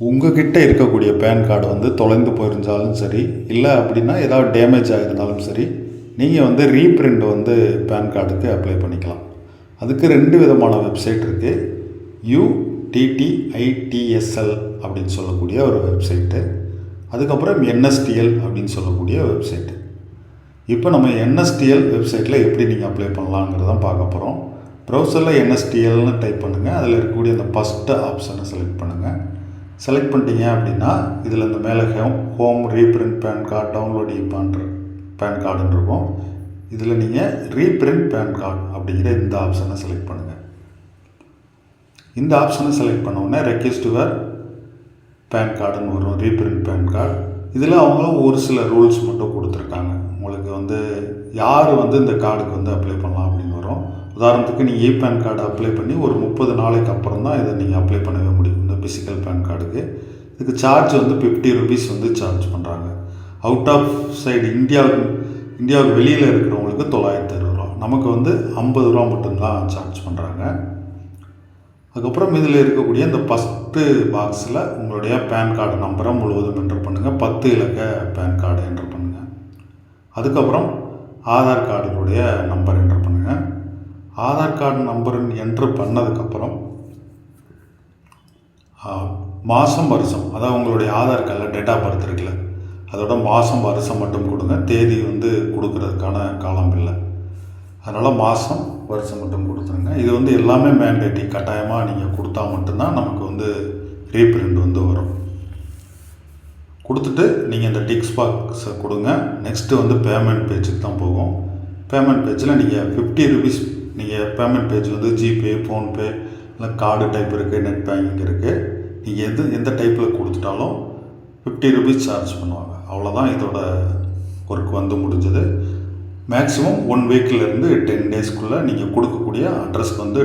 உங்ககிட்ட இருக்கக்கூடிய pan card வந்து தொலைந்து போயிருந்தாலும் சரி இல்லை அப்படின்னா ஏதாவது டேமேஜ் ஆகிருந்தாலும் சரி நீங்கள் வந்து ரீப்ரிண்ட் வந்து பேன் கார்டுக்கு அப்ளை பண்ணிக்கலாம். அதுக்கு ரெண்டு விதமான வெப்சைட் இருக்குது யூடிடிஐடிஎஸ்எல் அப்படின்னு சொல்லக்கூடிய ஒரு வெப்சைட்டு அதுக்கப்புறம் என்எஸ்டிஎல் அப்படின்னு சொல்லக்கூடிய வெப்சைட்டு இப்போ நம்ம என்எஸ்டிஎல் வெப்சைட்டில் எப்படி நீங்கள் அப்ளை பண்ணலாங்கிறதான் பார்க்க போகிறோம் ப்ரௌசரில் என்எஸ்டிஎல்னு டைப் பண்ணுங்கள் அதில் இருக்கக்கூடிய அந்த ஃபஸ்ட்டு ஆப்ஷனை செலக்ட் பண்ணுங்கள் செலக்ட் பண்ணிட்டீங்க அப்படின்னா இதில் இந்த மேலே home home reprint pan card download இப்பான்ற pan கார்டுன்னு இருக்கும். இதில் நீங்கள் ரீப்ரிண்ட் பேன் கார்டு அப்படிங்கிற இந்த ஆப்ஷனை செலக்ட் பண்ணுங்கள் இந்த ஆப்ஷனை செலக்ட் பண்ண உடனே ரெக்வெஸ்ட் யுவர் பேன் கார்டுன்னு வரும் ரீப்ரிண்ட் பேன் கார்டு இதில் அவங்களும் ஒரு சில ரூல்ஸ் மட்டும் கொடுத்துருக்காங்க. உங்களுக்கு வந்து யார் வந்து இந்த கார்டுக்கு வந்து அப்ளை பண்ணலாம் அப்படின்னு வரும். உதாரணத்துக்கு நீங்கள் இ பேன் கார்டு அப்ளை பண்ணி ஒரு முப்பது நாளைக்கு அப்புறம் தான் இதை நீங்கள் அப்ளை பண்ணவே முடியும். ஃபிசிக்கல் பேன் கார்டுக்கு இதுக்கு சார்ஜ் வந்து ஃபிஃப்டி ருபீஸ் வந்து சார்ஜ் பண்ணுறாங்க அவுட் ஆஃப் சைடு இந்தியாவுக்கு இந்தியாவுக்கு வெளியில் இருக்கிறவங்களுக்கு தொள்ளாயிரத்தி அறுபது ரூபா. நமக்கு வந்து ஐம்பது ரூபா மட்டும்தான் சார்ஜ் பண்ணுறாங்க அதுக்கப்புறம் இதில் இருக்கக்கூடிய இந்த ஃபஸ்ட்டு பாக்ஸில் உங்களுடைய பேன் கார்டு நம்பரை முழுவதும் என்ட்ரு பண்ணுங்கள் பத்து இலக்க பேன் கார்டு என்ட்ரு பண்ணுங்கள் அதுக்கப்புறம் ஆதார் கார்டுடைய நம்பர் என்ட்ரு பண்ணுங்கள் ஆதார் கார்டு நம்பர் என்ட்ரு பண்ணதுக்கப்புறம் மாதம் வருஷம். அதாவது உங்களுடைய ஆதார் கார்டில் டேட் ஆஃப் பர்த் இருக்குல்ல. அதோட மாதம் வருஷம் மட்டும் கொடுங்க. தேதி வந்து கொடுக்கறதுக்கான காலம் இல்லை. அதனால் மாதம் வருஷம் மட்டும் கொடுத்துருங்க. இது வந்து எல்லாமே மேண்டேட்டி கட்டாயமாக நீங்கள் கொடுத்தா மட்டும்தான் நமக்கு வந்து ரீப்ரிண்ட் வந்து வரும். கொடுத்துட்டு நீங்கள் இந்த டிக்ஸ் பாக்ஸை கொடுங்க. நெக்ஸ்ட்டு வந்து பேமெண்ட் பேஜுக்கு தான் போகும். பேமெண்ட் பேஜில் நீங்கள் ஃபிஃப்டி ருபீஸ் நீங்கள் பேமெண்ட் பேஜ் வந்து ஜிபே ஃபோன்பே இல்லை கார்டு டைப் இருக்குது நெட் பேங்கிங் இருக்குது நீங்கள் எது எந்த டைப்பில் கொடுத்துட்டாலும் ஃபிஃப்டி ருபீஸ் சார்ஜ் பண்ணுவாங்க. அவ்வளோதான் இதோட ஒர்க் வந்து முடிஞ்சது. மேக்ஸிமம் ஒன் வீக்கிலேருந்து டென் டேஸ்க்குள்ளே நீங்கள் கொடுக்கக்கூடிய அட்ரஸ்க்கு வந்து